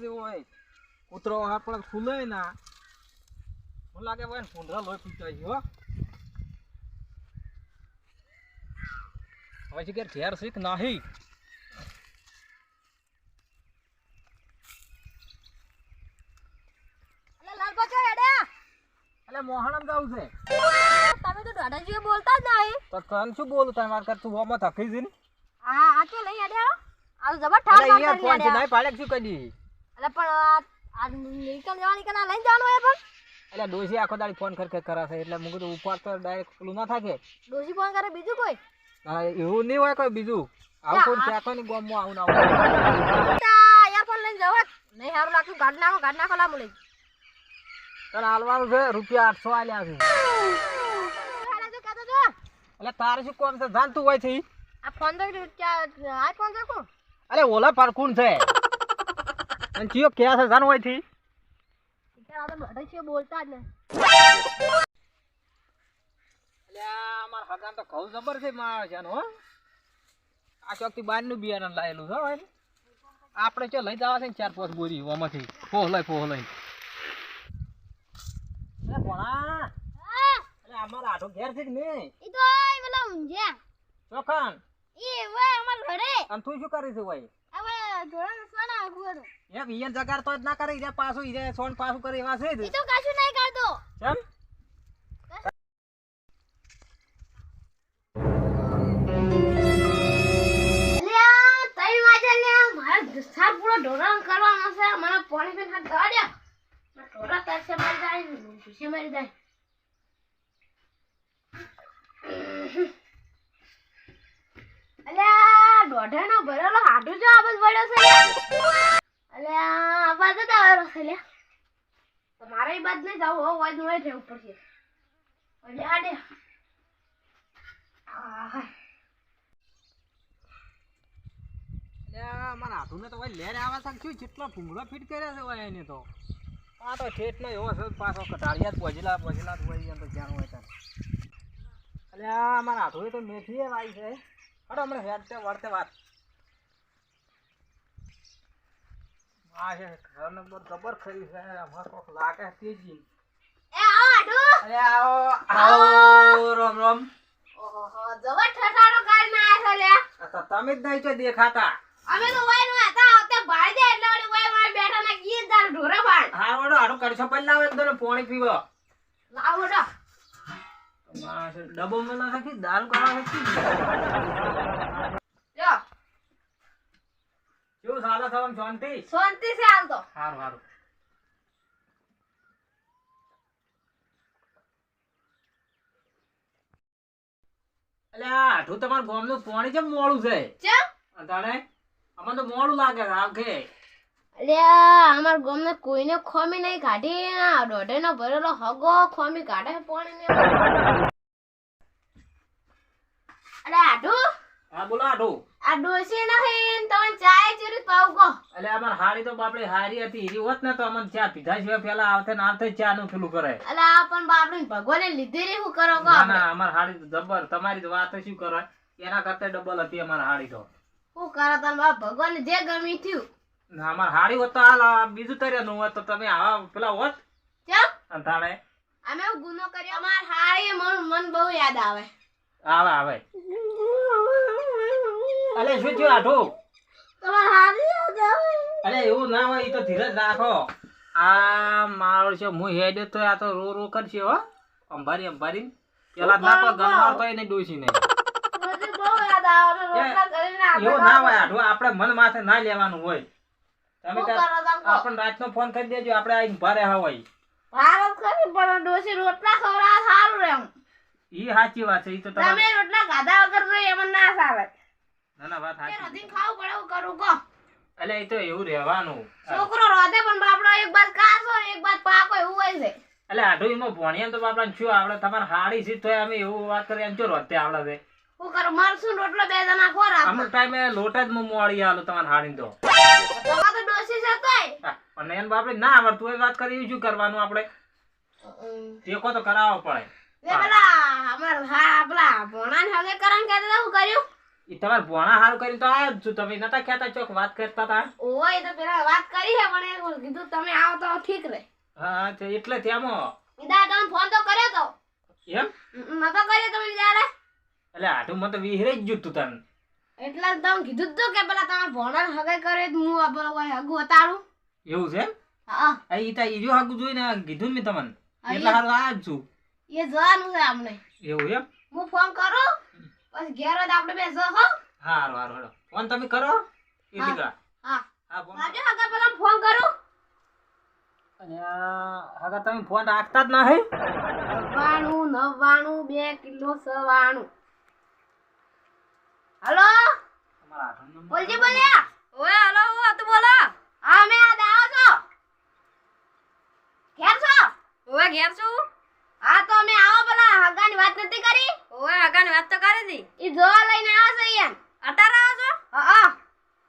ચેવું છે હોય. કૂતરો આપણે ખુલે ના. મને લાગે ભાઈ ફૂંડરા લોહી પીતા હો. હવે છે કે શીખ નાહી. મોહણમ જાવું છે તમે તો દાદા બોલતા જ નહીં. તો કન શું બોલું તમે માર કર તું હોમાં થકી છે ને. હા આ તો લઈ હેડ્યા આ જબર ઠાર માર યાર ફોન છે નહીં પાડે શું કરી? અલે પણ આ નીકળ જવાની કના લઈ જવાનું હોય પણ. એટલે ડોસી આખો દાડી ફોન કર કર કરાશે એટલે મું કીધું ઉપર તો ડાયરેક્ટ પેલું ના થાકે. ડોસી ફોન કરે બીજું કોઈ? હા, એવું નહીં હોય કોઈ બીજું. આવું છે આખો ની ગોમ આવું ના આવું. યાર ફોન લઈને જવા. નહીં સારું લાગતું. ગાડ નાખો ગાડ નાખો લામુ લઈ તને હાલવાનું છે રૂપિયા આઠસો આલ્યા છે. એટલે તારે શું કોમ છે? જાણતું હોય છે આ ફોન તો આઈફોન ફોન તો કોણ? અરે ઓલા પર કોણ છે? અને જીઓ ક્યાં છે? જાણ હોયથી બોલતા જ ને અમાર હગાન તો ઘઉં જબર છે માર છે હો. આ ચોકથી બારનું બિયારણ લાયેલું છે હોય આપણે ચો લઈ જવા છે ને ચાર પાંચ બોરી ઓમાંથી. પોહ લઈ પોહ લઈ. ભણા. અમારા આઠો ઘેર છે કે નહીં? એ તો પેલા ઊંઝ્યા ચોખન. એ વે અમાર ઘરે. અને તું શું કરી છે ભાઈ ધોરણ એક ઈયન જગાર તો જ ના કરે ઈરે પાછું ઈરે સોન પાછું કરે એવા છે ઈ તો કશું નહીં કરતો. કેમ પૂરો ઢોરણ કરવાનો છે. મને પાણી પીને હાથ ગાડ્યા ઢોરા તરસે મરી જાય ભૂસે મરી જાય. અલ્યા દોઢાનો ભરેલો હાડું જો આવાજ પડ્યો છે. લે. આવાજ જ આવેલો છે લે તો મારે બાદ નહીં જવું હવે વાજ હોય જવું પડશે. અલ્યા આડે મારા હાથુને તો ભાઈ લેર આવા છે શું કેટલો ભૂંગળો ફીટ કર્યા છે એને તો. આ તો ઠેઠ નો એવો છે, પાછો કટાળિયા પજલા પજલા જ હોય તો જ્યાં હોય ત્યાં અલ્યા મારા હાથું તો મેથી વાય છે. અરે હમણાં હેડતે વળતે વાત. આ છે ઘર નંબર જબર ખરી છે અમારે કોક લાગે તેજી. એ આવો અરે આવો આવો રામ રામ. ઓહો જબર ઠઠારો કરીને આયા છો લે તો તમે જ નહીં છો દેખાતા. અમે તો વાયનું હતા આવતે ભાઈ દે એટલે વળી વાય બેઠા ના ગીત દાર ઢોરે ભાઈ હા વડો હાડું કરશો પહેલા આવે તો પાણી પીવો. લાવો ડબ્બો મેલા નાખી દારૂ કરવા નાખી કેવું સાલા થવાનું શાંતિ શાંતિ છે હાલ તો સારું સારું એટલે આઠું તમારા ગામનું પાણી કેમ મોડું છે. તાણે અમને તો મોડું લાગે આખે અલ્યા અમાર ગામને કોઈને ખોમી નહીં કાઢી. આ દોઢે નો ભરેલો હગો ખોમી કાઢે પાણી ને અરે આડુ? હા બોલો આઠું આ ડોસી નહીં તમે ચાય ચૂરી પાવ કો એટલે અમાર હારી તો બાપડી હારી હતી હીરી હોત ને તો અમને ચા પીધા સિવાય પેલા આવતે ને આવતે ચા નું પેલું કરે. અલે આ પણ બાપડી ભગવાને લીધેલી શું કરો કો ના અમાર હારી તો જબર તમારી તો વાત શું કરે? એના કરતા ડબલ હતી અમાર હારી તો. શું કરો તમે? બાપ ભગવાન જે ગમી થયું. ના અમાર હારી હોત તો હાલ આ બીજું તર્યાનું હોત તો તમે આવા પેલા હોત. ચમ? અને તાણે અમે ગુનો કર્યો? અમાર હારી મન મન બહુ યાદ આવે. આવે આવે. અલે શું થયું આઠું? અરે એવું ના હોય તો ધીરજ રાખો. આ મારો છે હું હેડે તો આ તો રો રો કરશે હો. અંભારી અંભારી પેલા ના કોઈ ગણવાર તો એને ડોસી નહીં એવું ના હોય આઠું આપણે મન માથે ના લેવાનું હોય. તમે? આપણને રાતનો ફોન કરી દેજો આપણે આઈને ભારે હોય. ભારત કરી પણ ડોસી રોટલા ખવડાવે સારું રહે. ઈ સાચી વાત છે ઈ તો તમે રોટલા ખાધા વગર તો એમ ના સારે. ના ના વાત સાચી રોધીને ખાવું પડે એવું કરું કહો એટલે એ તો એવું રહેવાનું. છોકરો રોધે પણ બાપડો એક બાદ કાસો એક બાદ પાકો એવું હોય છે. એટલે આઠું એમાં ભણ્યા તો આપણા શું આવડે? તમારે હાડી અમે એવું વાત કરીએ એમ આવડે છે? શું કરું મરસું રોટલો બે જણા ખોરા અમુક ટાઈમે લોટ જ હું મોડી આલું તમારે હાડી તો. તમારે તો ડોસી છે તોય. અને એને બાપડે ના આવડતું એ વાત કરી શું કરવાનું આપણે ટેકો તો કરાવવો પડે. પેલા અમાર હા પેલા ભોણાને હગે કરન કહેતા હું કર્યું? તમારે ભોણા હારું કરીને તો આવ્યો છું. તમે નતા કહેતા ચોક વાત કરતા હતા ઓય તો પેલા વાત કરી હે પણ કીધું તમે આવો તો ઠીક રહે. હા તો એટલે ત્યાંમાં ઈદા તમે ફોન તો કર્યો તો? એમ? નતો કર્યો તમે જ્યારે એટલે આટું મને તો વિહરે જ જુતું તને. એટલે તમે કીધું તો કે પેલા તમારા ભોણા હગે કરે તો હું હગું અતારું એવું છે હા. આ ઈ તા ઈજો હાકું જોઈને કીધું ને મેં તમને. એટલે હારું આયા જ છું. એ જવાનું છે આમને. એવું એમ? હું ફોન કરું? પછી ઘેર જ આપણે બે જો હો. હારું હારું હારું ફોન તમે કરો એ દીકરા. હા. હા ફોન હગા પેલા ફોન કરું. અને આગળ તમે ફોન રાખતા જ ના નવ્વાણું નવ્વાણું બે કિલો સવાણું. હલો? બોલજી બોલ્યા? ઓય હલો હું તું બોલો. હા મેં આ દાવો છો. ઘેર છો? ઓવે ઘેર છું હા તો અમે આવો પેલા હગાની વાત નથી કરી? ઓય હગાની વાત તો કરી હતી ઈ જોવા લઈને આવો છો અહીંયા. અતાર આવો છો? હા.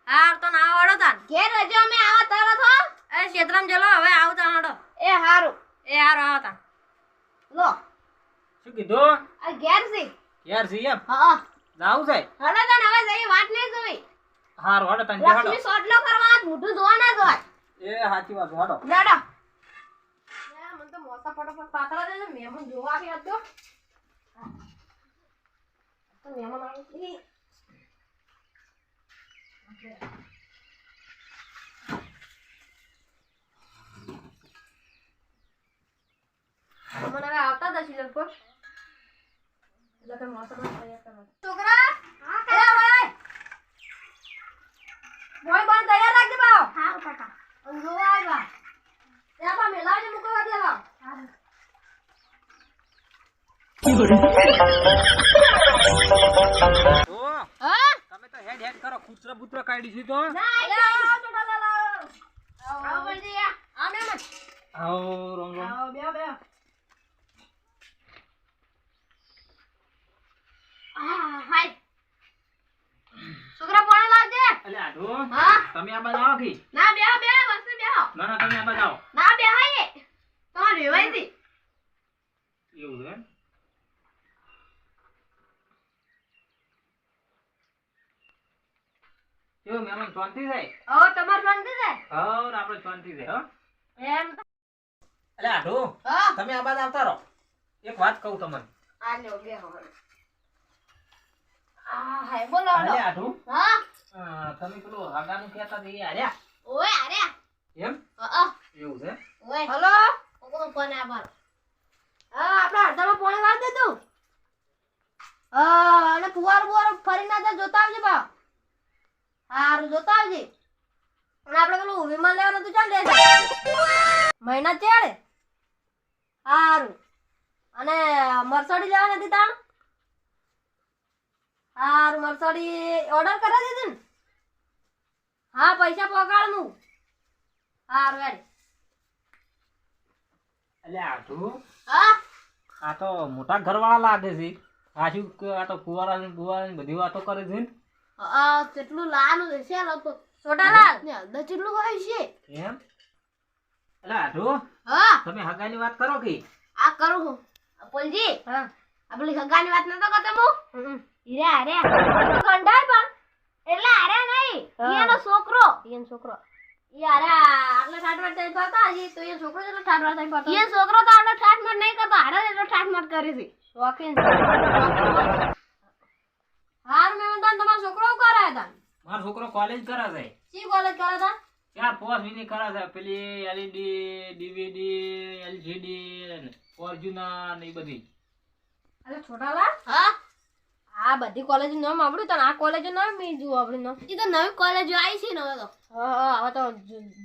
હા હાર તો ના આવડો તાન. ઘેર રજો અમે આવો તારો છો એ ક્ષેત્રમ ચલો હવે આવો તાન હડો એ હારું. એ હારો આવો તાન. લો. શું કીધું? આ ઘેર છે. ઘેર સી એમ? હા જાવું છે? હલો તાન હવે જઈ વાત નહીં જોઈ હારું હાડો તાન હાડો લક્ષ્મી સોટલો કરવા મોઢું ધોવા ના જોય એ સાચી વાત છે, હાડો મને તો મોસા ફટાફટ પાતળા દે ને જોવા આવ્યા તો તો મહેમાન આવે છે મને હવે આવતા હતા સિઝન પર એટલે કે મોસમ છોકરા ભાઈ મોય બન તૈયાર રાખજે બાવ હા કાકા જોવા આવ્યા ત્યાં પણ મેલાવજે મૂકો વાગે લાવ તો હેડ હેડ કરો કૂતરા બુતરા કાઢી છે તો. ના આવો રોમ રોમ. આવો બે બે. આ હાય. છોકરા પાણી લાવજે. અલે આડો હા? તમે આ બાજુ આવો કી? ના બે બે વસે બે ના ના તમે આ બાજુ આવો. ના બેહાય તમારે રેવાય છે. એવું છે એમ? મેમન શાંતિ છે ઓ તમાર શાંતિ થાય? હવ ને આપણે શાંતિ થાય હો. એમ અલે આડો હા? તમે આ બાજુ આવતા રહો. એક વાત કહું તમને. આ લ્યો બેહો આ હાય બોલો અલે આડો હા? તમે પેલો આગાનું કહેતા હતા એ હાર્યા ઓય અને મરસડી લેવા નથી તાણ? હાર મરસડી ઓર્ડર કરી દીધી ને? હા પૈસા પગાડનું હાર વેડ એટલે આડો હા? આ તો મોટા ઘરવાળા લાગે છે. પાછું આ તો કુવારા ને બુવારા ને બધી વાતો કરે છે આ કેટલું લાનું છે લોકો છોટાલાલ ને અંદર કેટલું હોય છે? એમ? એટલે આડો હા. તમે હગાની વાત કરો કે? આ કરું હું. અપલજી હા. આ પેલી હગાની વાત નતો કરતો હું? હીરે હારે. ગંડાય પણ. એટલે હારે નહીં. એનો છોકરો. ઈયન છોકરો. ઈ હારે આટલો ઠાઠ માર થઈ પડતા હજી તો એ છોકરો જેટલો ઠાઠ માર થઈ કરતો એ છોકરો તો આટલો ઠાઠ માર નહીં કરતો. હારે એટલો ઠાઠ માર કરી છે. શોખીન. હાર મેં તાન તમારો છોકરો શું કરે મારો છોકરો કોલેજ કરે છે. શી કોલેજ કરે તાન ચાર પોસ મિનિટ કરે છે. પેલી એલઈડી ડીવીડી એલસીડી ફોર્ચ્યુનર ને એ બધી. અરે છોટાલાલ હા? આ બધી કોલેજ નામ આવડ્યું તને? આ કોલેજ નામ મી જુ આવડ્યું નામ? ઈ તો નવી કોલેજ આવી છે ને હવે તો. હા હા હવે તો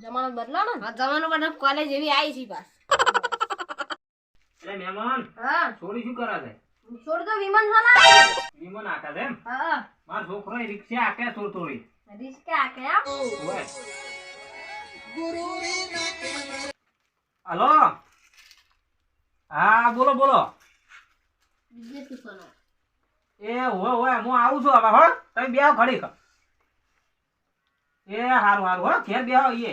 જમાનો બદલાનો ને? જમાનો પર કોલેજ એવી આવી છે પાસ. એટલે મહેમાન હા. છોડી શું કરે છે? છોડ તો વિમાન ચલાવે વિમાન આકા છે હા. મારો છોકરો રિક્ષા આકે થોડી થોડી રિસ્કા કે આમ હોય. હલો? હા બોલો બોલો. એ હોય હોય હું આવું છું હવે હો. તમે બે ઘડી એ હારું હારું હો. ઘેર બે એ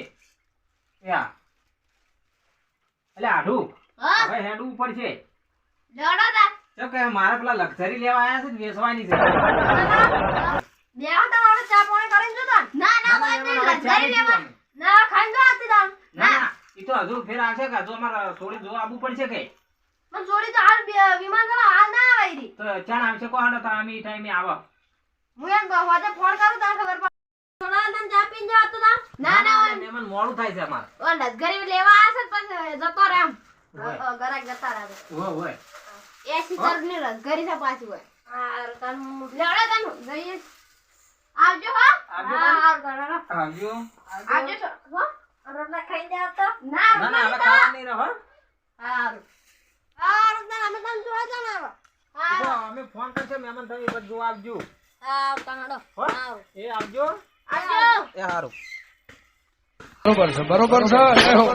એ એટલે આઢું. હવે હેડવું પડશે લડો કે મારે પેલા લક્ઝરી લેવા આયા છે બેસવાની વેચવાની છે. બે ચા પાણી કરીને જોતા. ના ના લેવા. ના ખાઈ જો આતી દામ ના. ના ઈ તો હજુ ફેર આવશે કે હજુ અમારે થોડી જોવા આબુ પડશે કે? પણ જોડી તો હાલ વિમાન ચલો હાલ ના આવી રી. તો ચાણ આવશે કો ને તો અમે ટાઈમે આવો. હું એમ હોજે ફોન કરું તાર ખબર પડે સોના તને ચા પીન જાવ તો તાર ના ના ઓય મહેમાન મોડું થાય છે અમાર. ઓય લગઝરી લેવા આવશે પણ જતો હોય. ગરાક જતા રહે હોય હોય એસી કરોડની લગઝરી છે પાછી હોય આ તને લેવડે તને જઈએ. આવજો હો. આવજો હા. આવજો. આવજો. હો. રોટલા ખાઈ જાવ તો ના ના ના હવે ખાવા નહીં રહો હારું. હારું તને અમે તને જોવા જાવ ને જો અમે ફોન કરશે મહેમાન તમે બધું જોવા આવજો. તને હેડો હો. એ આવજો. આવજો. એ સારું બરોબર છે બરોબર છે. હો.